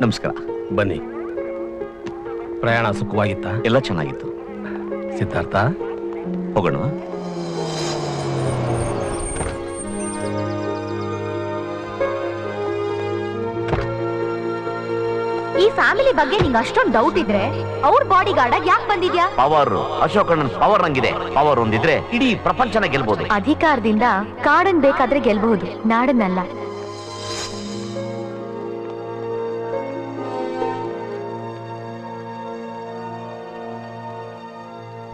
ನಮಸ್ಕಾರ. ಬನ್ನಿ. ಪ್ರಯಾಣ ಸುಖವಾಗಿತ್ತಾ? ಎಲ್ಲ ಚೆನ್ನಾಗಿತ್ತು. ಸಿದ್ಧಾರ್ಥ? ಹೋಗೋಣ. ಈ ಫ್ಯಾಮಿಲಿ ಬಗ್ಗೆ ನಿಂಗೆ ಅಷ್ಟೊಂದು ಡೌಟ್ ಇದ್ರೆ ಅವ್ರ ಬಾಡಿ ಗಾರ್ಡ್ ಯಾಕೆ ಬಂದಿದ್ಯಾ? ಪವರ್ ಅಶೋಕಣ್ಣನ್ ಪವರ್ ನಂಗಿದೆ. ಪವರ್ ಒಂದಿದ್ರೆ ಇಡೀ ಪ್ರಪಂಚನ ಗೆಲ್ಬಹುದು ಅಧಿಕಾರದಿಂದ ಕಾಡನ್ ಬೇಕಾದ್ರೆ ಗೆಲ್ಬಹುದು. ನಾಡನ್ನಲ್ಲ.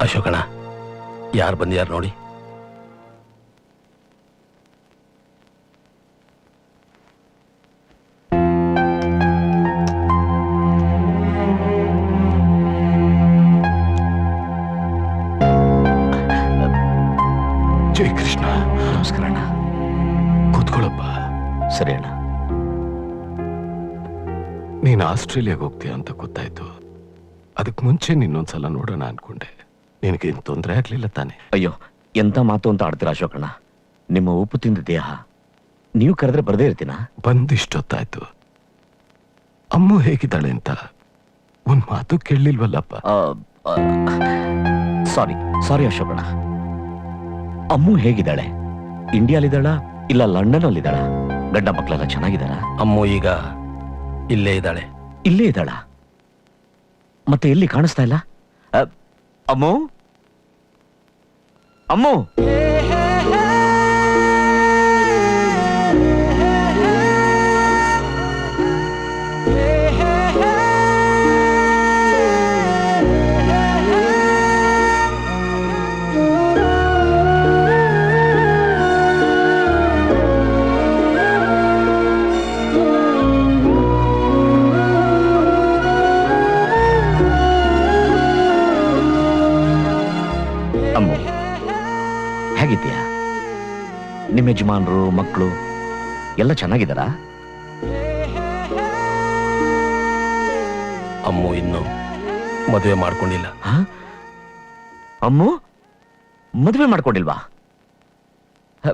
ಅಶೋಕಣ ಯಾರು ಬಂದಿಯಾರು ನೋಡಿ ಜೈ ಕೃಷ್ಣ ನಮಸ್ಕಾರ ಅಣ್ಣ ಕೂತ್ಕೊಳ್ಳಪ್ಪ ಸರಿ ಅಣ್ಣ ನೀನು ಆಸ್ಟ್ರೇಲಿಯಾಗೆ ಹೋಗ್ತೀಯ ಅಂತ ಗೊತ್ತಾಯ್ತು ಅದಕ್ಕೆ ಮುಂಚೆ ನಿನ್ನೊಂದ್ಸಲ ನೋಡೋಣ ಅನ್ಕೊಂಡೆ ನಿನಗೇನು ತೊಂದರೆ ಆಗ್ಲಿಲ್ಲ ತಾನೆ? ಅಯ್ಯೋ ಎಂತ ಮಾತು ಅಂತ ಆಡ್ತೀರಾ ಅಶೋಕಣ್ಣ? ನಿಮ್ಮ ಉಪ್ಪು ತಿಂದ ದೇಹ ನೀವು ಕರೆದ್ರೆ ಬರದೇ ಇರ್ತೀನಾ? ಬಂದಿಷ್ಟೊತ್ತಾಯ್ತು. ಅಮ್ಮ ಹೇಗಿದ್ದಾಳೆ ಅಂತ ಒಂದ್ ಮಾತು ಕೇಳಲಿಲ್ವಲ್ಲಪ್ಪ ಸಾರಿ ಸಾರಿ ಅಶೋಕಣ್ಣ. ಅಮ್ಮ ಹೇಗಿದ್ದಾಳೆ? ಇಂಡಿಯಾಲಿದ್ದಾಳ ಇಲ್ಲ ಲಂಡನ್ ಅಲ್ಲಿದ್ದಾಳ ಗಂಡ ಮಕ್ಕಳೆಲ್ಲ ಚೆನ್ನಾಗಿದ್ದಾರ? ಅಮ್ಮು ಈಗ ಇಲ್ಲೇ ಇದ್ದಾಳೆ. ಇಲ್ಲೇ ಇದ್ದಾಳ? ಮತ್ತೆ ಎಲ್ಲಿ ಕಾಣಿಸ್ತಾ ಇಲ್ಲ? ಅಮ್ಮ ಅಮ್ಮು? ಅಮ್ಮು ಎಲ್ಲ ಚೆನ್ನಾಗಿದ್ದಾರಾ? ಅಮ್ಮು ಇನ್ನು ಮದುವೆ ಮಾಡ್ಕೊಂಡಿಲ್ಲ? ಅಮ್ಮು? ಮದುವೆ ಮಾಡ್ಕೊಂಡಿಲ್ವಾ? ಹ,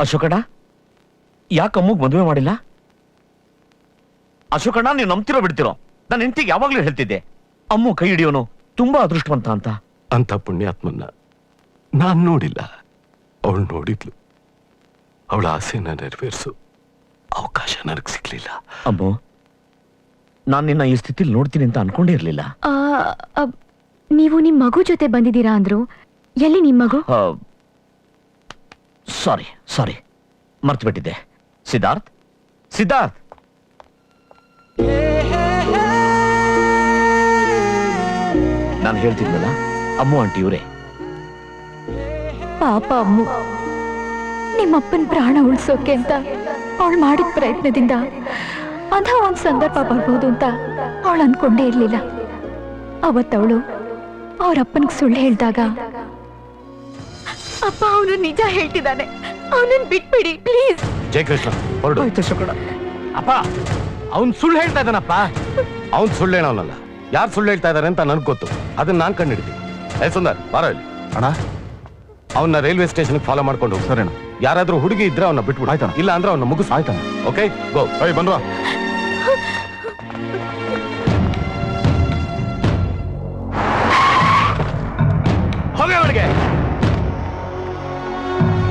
ಅಶೋಕಣ್ಣ ಯಾಕೆ ಅಮ್ಮಗ್ ಮದುವೆ ಮಾಡಿಲ್ಲ? ಅಶೋಕಣ್ಣ ನೀವು ನಂಬ್ತಿರೋ ಬಿಡ್ತಿರೋ. ನನ್ನ ಹೆಂಡತಿಗೆ ಯಾವಾಗ್ಲೂ ಹೇಳ್ತಿದ್ದೆ. ಅಮ್ಮು ಕೈ ಹಿಡಿಯೋನು ತುಂಬಾ ಅದೃಷ್ಟವಂತ ಅಂತ. ಅಂತ ಪುಣ್ಯಾತ್ಮನ್ನ ನಾನ್ ನೋಡಿಲ್ಲ. ಅವಳು ನೋಡಿದ್ಲು. ಅವಳ ಆಸೆನ ನೆರವೇರಿಸು. ಅವಕಾಶ ನನಗೆ ಸಿಗ್ಲಿಲ್ಲ. ಅಮ್ಮು ನಾನು ನಿನ್ನ ಈ ಸ್ಥಿತಿಲಿ ನೋಡ್ತೀನಿ ಅಂತ ಅನ್ಕೊಂಡೇ ಇರ್ಲಿಲ್ಲ. ಆ, ಅಬ್, ನೀವು ನಿಮ್ ಮಗು ಜೊತೆ ಬಂದಿದ್ದೀರಾ ಅಂದ್ರು? ಎಲ್ಲಿ ನಿಮ್ ಮಗು? ಸಾರಿ ಸಾರಿ. ಮರ್ತು ಬಿಟ್ಟಿದ್ದೆ ಸಿದ್ಧಾರ್ಥ್? ಸಿದ್ಧಾರ್ಥ್? ನಾನು ಹೇಳ್ತಿದ್ನಲ್ಲ ಅಮ್ಮು ಆಂಟಿ ಇವರೇ ಪಾಪ ಅಮ್ಮು. ನಿಮ್ಮಪ್ಪನ ಪ್ರಾಣ ಉಳಿಸೋಕೆ ಅಂತ ಅವಳು ಮಾಡಿದ ಪ್ರಯತ್ನದಿಂದ ಅಂತ ಒಂದು ಸಂದರ್ಭ ಬರ್ಬೋದು ಅಂತ ಅವಳು ಅನ್ಕೊಂಡೇ ಇರಲಿಲ್ಲ. ಅವತ್ತವಳು ಅವ್ರ ಅಪ್ಪನಿಗೆ ಸುಳ್ಳು ಹೇಳಿದಾಗ ಅಪ್ಪ ಅವನು ನಿಜ ಹೇಳ್ತಿದ್ದಾನೆ. ಅವನನ್ನು ಬಿಟ್ಬಿಡಿ ಪ್ಲೀಸ್. ಜಯಕೃಷ್ಣ ಹೊರಡು. ಅಪ್ಪ ಅವ್ನು ಸುಳ್ಳು ಹೇಳ್ತಾ ಇದ್ದಾನಪ್ಪ. ಅವ್ನು ಸುಳ್ಳು ಹೇಳೋನಲ್ಲ. ಯಾರು ಸುಳ್ಳು ಹೇಳ್ತಾ ಇದ್ದಾರೆ ಅಂತ ನನಗೆ ಗೊತ್ತು. ಅದನ್ನ ನಾನು ಕಂಡು ಹಿಡಿತೀನಿ ಏ ಸುಂದರ್ ಬಾರೋ ಇಲ್ಲಿ. ಅಣ್ಣ. ಅವನ್ನ ರೈಲ್ವೆ ಸ್ಟೇಷನ್ಗೆ ಫಾಲೋ ಮಾಡ್ಕೊಂಡು ಹೋಗಿ. ಸರಿ ಅಣ್ಣ ಯಾರಾದ್ರೂ ಹುಡುಗಿ ಇದ್ರೆ ಅವನ್ನ ಬಿಟ್ಬಿಡು. ಆಯ್ತಾನ ಇಲ್ಲ ಅಂದ್ರೆ ಅವನ್ನ ಮುಗಿಸ್. ಆಯ್ತಾನ ಓಕೆ ಗೋ ಐ ಹೋಗಿ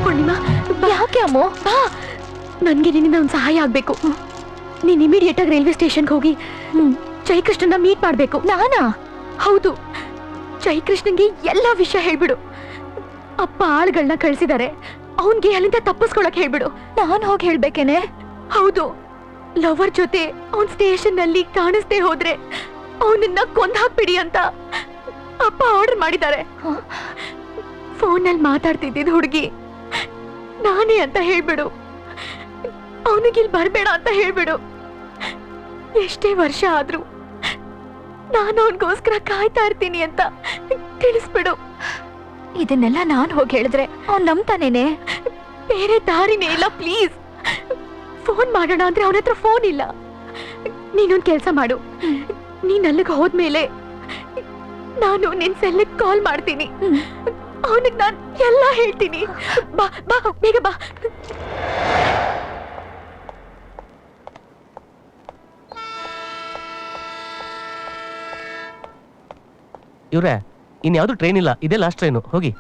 ಪೂರ್ಣಿಮಾ ಯಾಕೆ ಅಮ್ಮೋ? ಬಾ. ನನ್ಗೆ ನಿನ್ನಿಂದ ಒಂದು ಸಹಾಯ ಆಗ್ಬೇಕು. ನೀನ್ ಇಮಿಡಿಯೇಟ್ ಆಗಿ ರೈಲ್ವೆ ಸ್ಟೇಷನ್ಗೆ ಹೋಗಿ ಜೈಕೃಷ್ಣನ ಮೀಟ್ ಮಾಡ್ಬೇಕು. ನಾನಾ? ಹೌದು. ಜೈಕೃಷ್ಣನ್ಗೆ ಎಲ್ಲ ವಿಷಯ ಹೇಳ್ಬಿಡು. ಅಪ್ಪ ಆಳ್ಗಳನ್ನ ಕಳ್ಸಿದಾರೆ. ಅವನ್ಗೆ ಅಲ್ಲಿಂದ ತಪ್ಪಿಸ್ಕೊಳಕ್ ಹೇಳ್ಬಿಡು. ನಾನ್ ಹೋಗಿ ಹೇಳ್ಬೇಕೇನೆ? ಹೌದು. ಲವರ್ ಜೊತೆ ಅವನ್ ಸ್ಟೇಷನ್ ಅಲ್ಲಿ ಕಾಣಿಸ್ದೆ ಹೋದ್ರೆ ಅವನನ್ನ ಕೊಂದ್ ಹಾಕ್ಬಿಡಿ ಅಂತ ಅಪ್ಪ ಆರ್ಡರ್ ಮಾಡಿದ್ದಾರೆ. ಫೋನ್ ಅಲ್ಲಿ ಮಾತಾಡ್ತಿದ್ದಿದ್ ಹುಡುಗಿ. ನಾನೇ ಅಂತ ಹೇಳ್ಬಿಡು. ಅವನಿಗಿಲ್ ಬರ್ಬೇಡ ಅಂತ ಹೇಳ್ಬಿಡು. ಎಷ್ಟೇ ವರ್ಷ ಆದ್ರೂ ನಾನು ಅವನಿಗೋಸ್ಕರ ಕಾಯ್ತಾ ಇರ್ತೀನಿ ಅಂತ ತಿಳಿಸ್ಬಿಡು. ಇದನ್ನೆಲ್ಲ ನಾನು ಹೋಗಿ ಹೇಳಿದ್ರೆ ಅವ್ನು ನಂಬ್ತಾನೇನೆ? ಬೇರೆ ದಾರಿನೇ ಇಲ್ಲ ಪ್ಲೀಸ್ ಫೋನ್ ಮಾಡೋಣ ಅಂದ್ರೆ ಅವನ ಹತ್ರ ಫೋನ್ ಇಲ್ಲ. ನೀನೊಂದು ಕೆಲಸ ಮಾಡು. ನೀನ್ ಅಲ್ಲಿಗೆ ಹೋದ್ಮೇಲೆ ನಾನು ನಿನ್ ಸೆಲ್ಲಿಗೆ ಕಾಲ್ ಮಾಡ್ತೀನಿ. ಅವನಿಗೆ ನಾನು ಎಲ್ಲ ಹೇಳ್ತೀನಿ. ಬಾ ಬಾ, ಬೇಗ ಬಾ. ಇವ್ರೆ ಇನ್ಯಾವುದು ಟ್ರೈನ್ ಇಲ್ಲ ಇದೇ ಲಾಸ್ಟ್ ಟ್ರೈನು ಹೋಗಿ.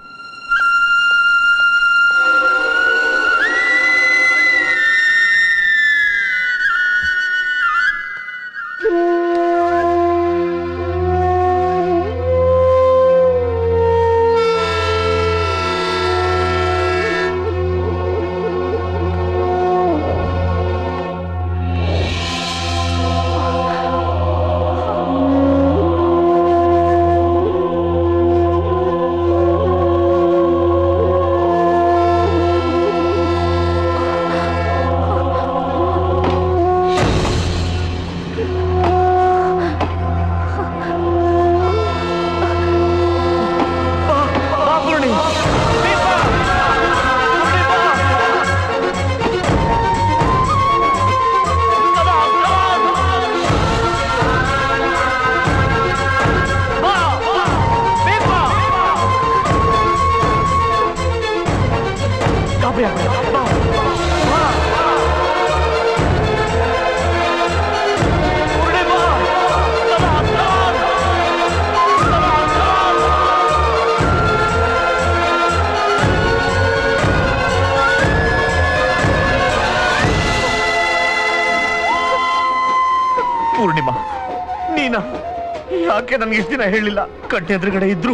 ಯಾಕೆ ನನ್ಗೆ ಇಷ್ಟು ದಿನ ಹೇಳಿಲ್ಲ. ಕಟ್ಟೆ ಎದುರುಗಡೆ ಇದ್ರು.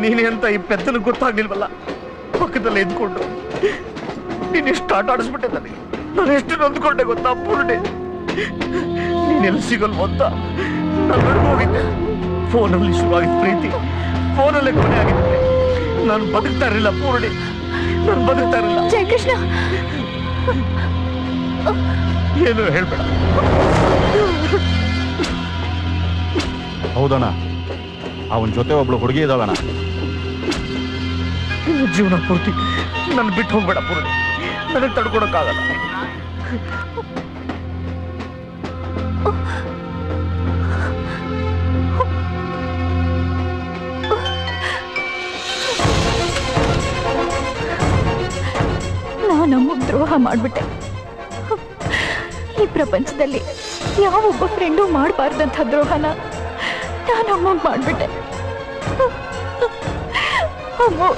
ನೀನೇ ಅಂತ ಈ ಪೆದ್ದನ ಗೊತ್ತಾಗ್ಲಿಲ್ವಲ್ಲ? ಪಕ್ಕದಲ್ಲೇ ಇದ್ಕೊಂಡು. ನೀನ್ ಎಷ್ಟು ಆಟ ಆಡಿಸ್ಬಿಟ್ಟೆ ನನಗೆ? ನಾನು ಎಷ್ಟು ನೊಂದ್ಕೊಂಡೆ ಗೊತ್ತಾ ಪೂರ್ಣೆ? ನೀನ್ ಎಲ್ಲಿ ಸಿಗಲ್ವೋ ಅಂತ ನಾನು ಹೋಗಿದ್ದೆ ಫೋನಲ್ಲಿ ಶುರುವಾಗಿದ್ದ ಪ್ರೀತಿ ಫೋನಲ್ಲೇ ಕೊನೆ ಆಗಿದ್ದೆ. ನಾನು ಬದುಕ್ತಾ ಇರಲಿಲ್ಲ ಪೂರ್ಣೆ. ನಾನು ಬದುಕ್ತಾ ಇರಲಿಲ್ಲ. ಜಯಕೃಷ್ಣ! ಏನು ಹೇಳ್ಬೇಡ. ಹೌದಣ್ಣ. ಅವನ ಜೊತೆ ಒಬ್ಳು ಹುಡುಗಿ ಇದ್ದಾಳಣ್ಣ. ಜೀವನ ಪೂರ್ತಿ ನನ್ನ ಬಿಟ್ಟು ಹೋಗ್ಬೇಡ ಪೂರ್ತಿ ನನಗೆ ತಡ್ಕೊಡಕ್ಕಾಗಲ್ಲ ನಾನು ದ್ರೋಹ ಮಾಡ್ಬಿಟ್ಟೆ. ಈ ಪ್ರಪಂಚದಲ್ಲಿ ಯಾವೊಬ್ಬ ಫ್ರೆಂಡು ಮಾಡಬಾರ್ದಂಥ ದ್ರೋಹನ ನಾನು ಅಮ್ಮಗ್ ಮಾಡ್ಬಿಟ್ಟೆ. ಅಮ್ಮ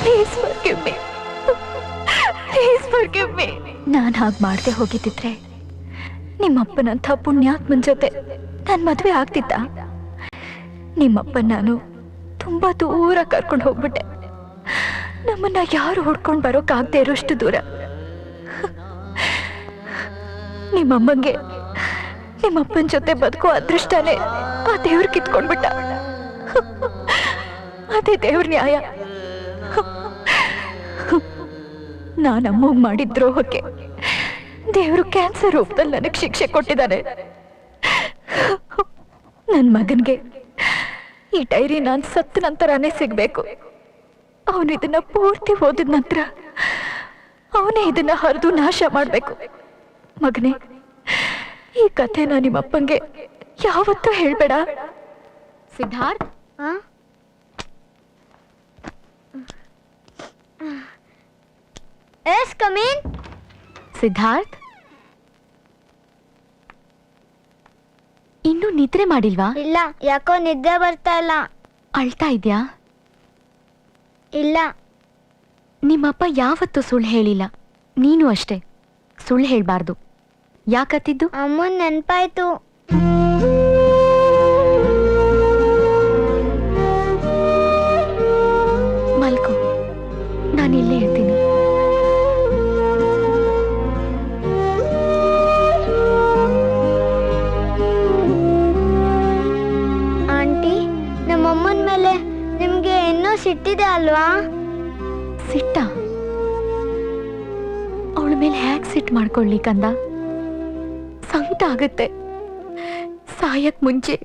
ಪ್ಲೀಸ್ ಫರ್ಗಿವ್ ಮೀ ಪ್ಲೀಸ್ ನಾನು ಹಾಗೆ ಮಾಡದೆ ಹೋಗಿದ್ದಿದ್ರೆ ನಿಮ್ಮಪ್ಪನಂಥ ಪುಣ್ಯಾತ್ಮನ ಜೊತೆ ನನ್ನ ಮದುವೆ ಆಗ್ತಿದ್ದ ನಿಮ್ಮಪ್ಪ ನಾನು ತುಂಬಾ ದೂರ ಕರ್ಕೊಂಡು ಹೋಗ್ಬಿಟ್ಟೆ. ನಮ್ಮನ್ನ ಯಾರು ಹುಡ್ಕೊಂಡು ಬರೋಕ್ಕಾಗದೆ ಇರೋಷ್ಟು ದೂರ. ನಿಮ್ಮಮ್ಮಂಗೆ ನಿಮ್ಮಪ್ಪನ ಜೊತೆ ಬದುಕೋ ಅದೃಷ್ಟನೇ ಆ ದೇವ್ರ ಕಿತ್ಕೊಂಡ್ಬಿಟ್ಟ. ಅದೇ ದೇವ್ರ ನ್ಯಾಯ. ನಾನಮ್ಮಗ್ ಮಾಡಿದ ದ್ರೋಹಕ್ಕೆ ದೇವರು ಕ್ಯಾನ್ಸರ್ ರೂಪದಲ್ಲಿ ನನಗೆ ಶಿಕ್ಷೆ ಕೊಟ್ಟಿದ್ದಾನೆ ನನ್ನ ಮಗನಿಗೆ ಈ ಡೈರಿ ನಾನು ಸತ್ತ ನಂತರನೇ ಸಿಗಬೇಕು. ಅವನು ಇದನ್ನ ಪೂರ್ತಿ ಓದಿದ ನಂತರ ಅವನೇ ಇದನ್ನ ಹರಿದು ನಾಶ ಮಾಡಬೇಕು. ಮಗನೇ ಈ ಕಥೆನ ನಿಮ್ಮಪ್ಪಂಗೆ ಯಾವತ್ತೂ ಹೇಳ್ಬೇಡ. Siddharth? Yes come in Siddharth? ಇನ್ನು ನಿದ್ರೆ ಮಾಡಿಲ್ವಾ? ಇಲ್ಲ ಯಾಕೋ ನಿದ್ದೆ ಬರ್ತಾ ಇಲ್ಲ. ಅಳ್ತಾ ಇದ್ಯಾ? ಇಲ್ಲ. ನಿಮ್ಮಪ್ಪ ಯಾವತ್ತೂ ಸುಳ್ಳು ಹೇಳಿಲ್ಲ. ನೀನು ಅಷ್ಟೇ. ಸುಳ್ಳು ಹೇಳ್ಬಾರ್ದು. ಯಾಕತ್ತಿದ್ದು? ಅಮ್ಮ ನೆನ್ಪಾಯ್ತು. ಮಲ್ಕೋ. ನಾನು ಇಲ್ಲೇ ಇರ್ತೀನಿ. ಆಂಟಿ ನಮ್ಮಮ್ಮನ ಮೇಲೆ ನಿಮ್ಗೆ ಇನ್ನೂ ಸಿಟ್ಟಿದೆ ಅಲ್ವಾ? ಸಿಟ್ಟ? ಅವಳ ಮೇಲೆ ಹ್ಯಾಕ್ ಸಿಟ್ ಮಾಡ್ಕೊಳ್ಳಿ ಕಂದ. ಆಗುತ್ತೆ ಸಾಯಕ್ ಮುಂಚೆ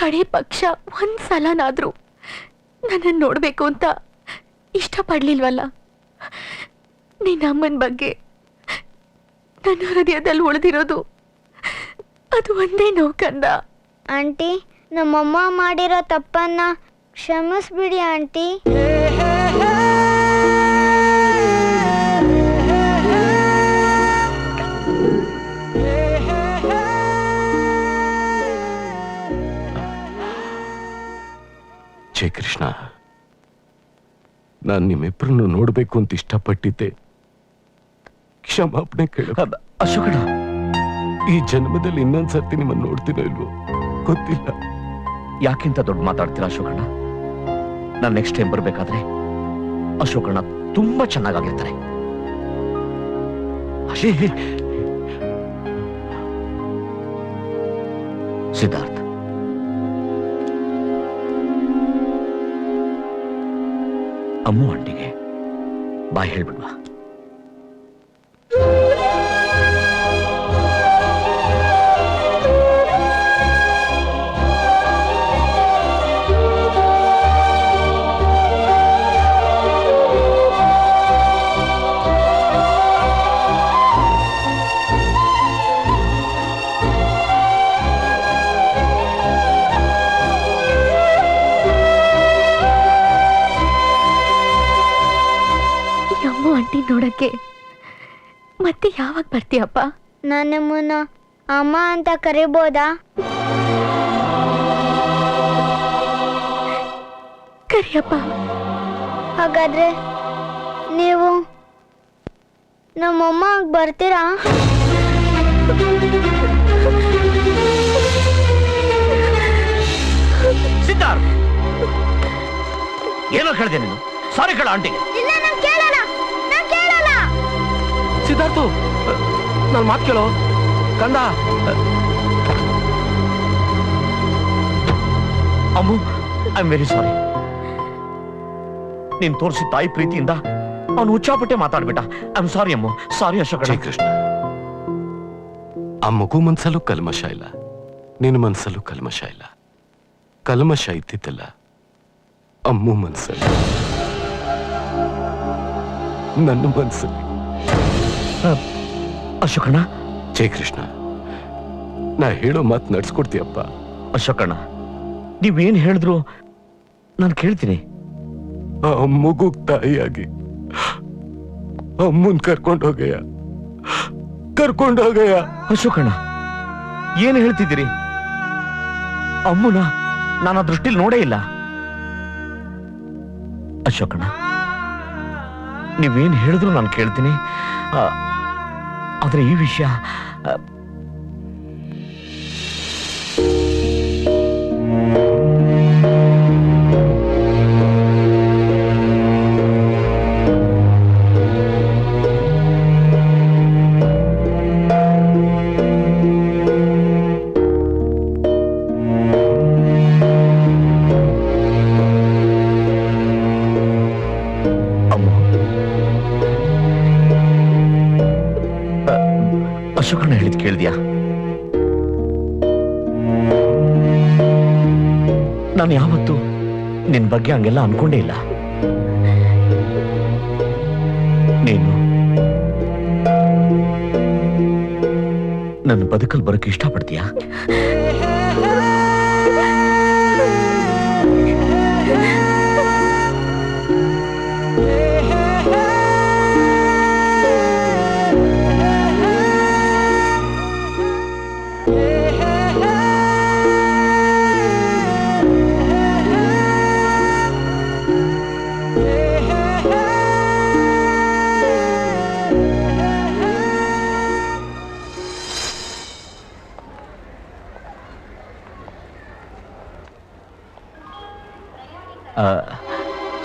ಕಡೆ ಪಕ್ಷ ಒಂದ್ ಸಲನಾದ್ರೂ ನನ್ನನ್ನು ನೋಡ್ಬೇಕು ಅಂತ ಇಷ್ಟಪಡ್ಲಿಲ್ವಲ್ಲ? ನಿನ್ನ ಅಮ್ಮನ ಬಗ್ಗೆ ನನ್ನ ಹೃದಯದಲ್ಲಿ ಉಳಿದಿರೋದು ಅದು ಒಂದೇ ನೋವು ಕಂದ. ಆಂಟಿ ನಮ್ಮಮ್ಮ ಮಾಡಿರೋ ತಪ್ಪನ್ನ ಕ್ಷಮಿಸ್ಬಿಡಿ ಆಂಟಿ. ಜಯಕೃಷ್ಣ ನಾನು ನಿಮ್ಮಿಬ್ಬರನ್ನು ನೋಡಬೇಕು ಅಂತ ಇಷ್ಟಪಟ್ಟಿದ್ದೆ. ಕ್ಷಮಾಪಣೆ ಕೇಳ. ಅಶೋಕಣ ಈ ಜನ್ಮದಲ್ಲಿ ಇನ್ನೊಂದ್ಸರ್ತಿ ನಿಮ್ಮನ್ನು ನೋಡ್ತೀನೋ ಇಲ್ವೋ? ಗೊತ್ತಿಲ್ಲ. ಯಾಕಿಂತ ದೊಡ್ಡ ಮಾತಾಡ್ತೀರಾ ಅಶೋಕಣ್ಣ? ನಾನು ನೆಕ್ಸ್ಟ್ ಟೈಮ್ ಬರಬೇಕಾದ್ರೆ ಅಶೋಕಣ್ಣ ತುಂಬಾ ಚೆನ್ನಾಗಾಗಿರ್ತಾರೆ. ಸಿದ್ಧಾರ್ಥ್. ಅಮ್ಮು ಆಂಟಿಗೆ ಬಾಯ್ ಹೇಳ್ಬಿಡ್ವಾ. ಅಮ್ಮ ಅಂತ ಕರಿಬೋದಾ? ಕರಿಯಪ್ಪ ಹಾಗಾದ್ರೆ ನೀವು ನಮ್ಮಮ್ಮ ಬರ್ತೀರಾ? ಸಿದ್ಧಾರ್ಥ್ ಏನೋ ಕೇಳಿದೆ ನೀನು? ಸಾರಿ ಕೇಳ ಆಂಟಿಗೆ ಇಲ್ಲ ನಾನು ಕೇಳಲ್ಲ ನಾನು ಕೇಳಲ್ಲ. ಸಿದ್ಧಾರ್ಥು ನನ್ನ ಮಾತು ಕೇಳೋ? ಕಂದ. Ammu I am very sorry ನೀನ್ ತೋರಿಸಿ ತಾಯಿ ಪ್ರೀತಿಯಿಂದ ಅವನು ಹುಚ್ಚಾಪಟ್ಟೆ ಮಾತಾಡ್ಬಿಟ್ಟ. I am sorry Ammu. Sorry Ashoka Krishna ಆ ಮಗು ಮನ್ಸಲ್ಲೂ ಕಲ್ಮಶ ಇಲ್ಲ. ನಿನ್ನ ಮನ್ಸಲ್ಲೂ ಕಲ್ಮಶ ಇಲ್ಲ. ಕಲ್ಮಶ ಇದ್ದಿದ್ದಲ್ಲ ಅಮ್ಮು ಮನ್ಸಲ್ಲಿ. ನನ್ನ ಮನ್ಸಲ್ಲಿ. ಅಶೋಕಣ್ಣ ಜಯಕೃಷ್ಣ ನಾ ಹೇಳೋ ಮಾತು ನಡ್ಸ್ಕೊಡ್ತೀಯಪ್ಪ. ಅಶೋಕಣ್ಣ ನೀವೇನ್ ಹೇಳಿದ್ರು ನಾನು ಕೇಳ್ತೀನಿ. ಆ ಮಗು ತಾಯಿಯಾಗಿ ಅಮ್ಮನ್ ಕರ್ಕೊಂಡು ಹೋಗಯ್ಯ. ಕರ್ಕೊಂಡು ಹೋಗಯ್ಯ. ಅಶೋಕಣ್ಣ ಏನ್ ಹೇಳ್ತಿದ್ದೀರಿ? ಅಮ್ಮನ ನಾನು ಆ ದೃಷ್ಟಿಲಿ ನೋಡೇ ಇಲ್ಲ. ಅಶೋಕಣ್ಣ ನೀವೇನ್ ಹೇಳಿದ್ರು ನಾನು ಕೇಳ್ತೀನಿ. ಆ, ಆದ್ರೆ ಈ ವಿಷಯ ಬಗ್ಗೆ ಹಂಗೆಲ್ಲ ಅನ್ಕೊಂಡೇ ಇಲ್ಲ. ನೀನು? ನನ್ನ ಬದುಕಲ್ಲಿ ಬರೋಕೆ ಇಷ್ಟಪಡ್ತೀಯಾ?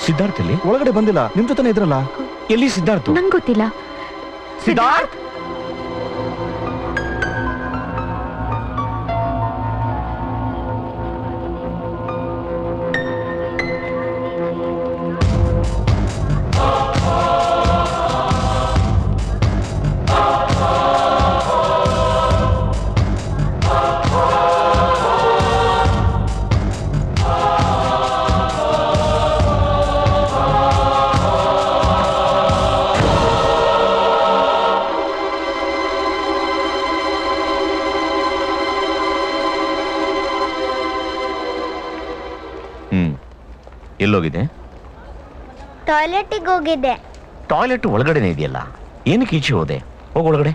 ಸಿದ್ಧಾರ್ಥ್ ಎಲ್ಲಿ? ಒಳಗಡೆ ಬಂದಿಲ್ಲ. ನಿಮ್ ಜೊತೆನೇ ಇದ್ರಲ್ಲ. ಎಲ್ಲಿ ಸಿದ್ಧಾರ್ಥ್? ನಂಗೆ ಗೊತ್ತಿಲ್ಲ. ಸಿದ್ಧಾರ್ಥ್? ಎಲ್ಲೋಗಿದೆ ಟಾಯ್ಲೆಟಿಗೆ ಹೋಗಿದ್ದೆ. ಟಾಯ್ಲೆಟ್ ಒಳಗಡೆನೆ ಇದೆಯಲ್ಲ? ಏನಕ್ಕೆ ಈಚೆ ಹೋದೆ? ಹೋಗ ಒಳಗಡೆ.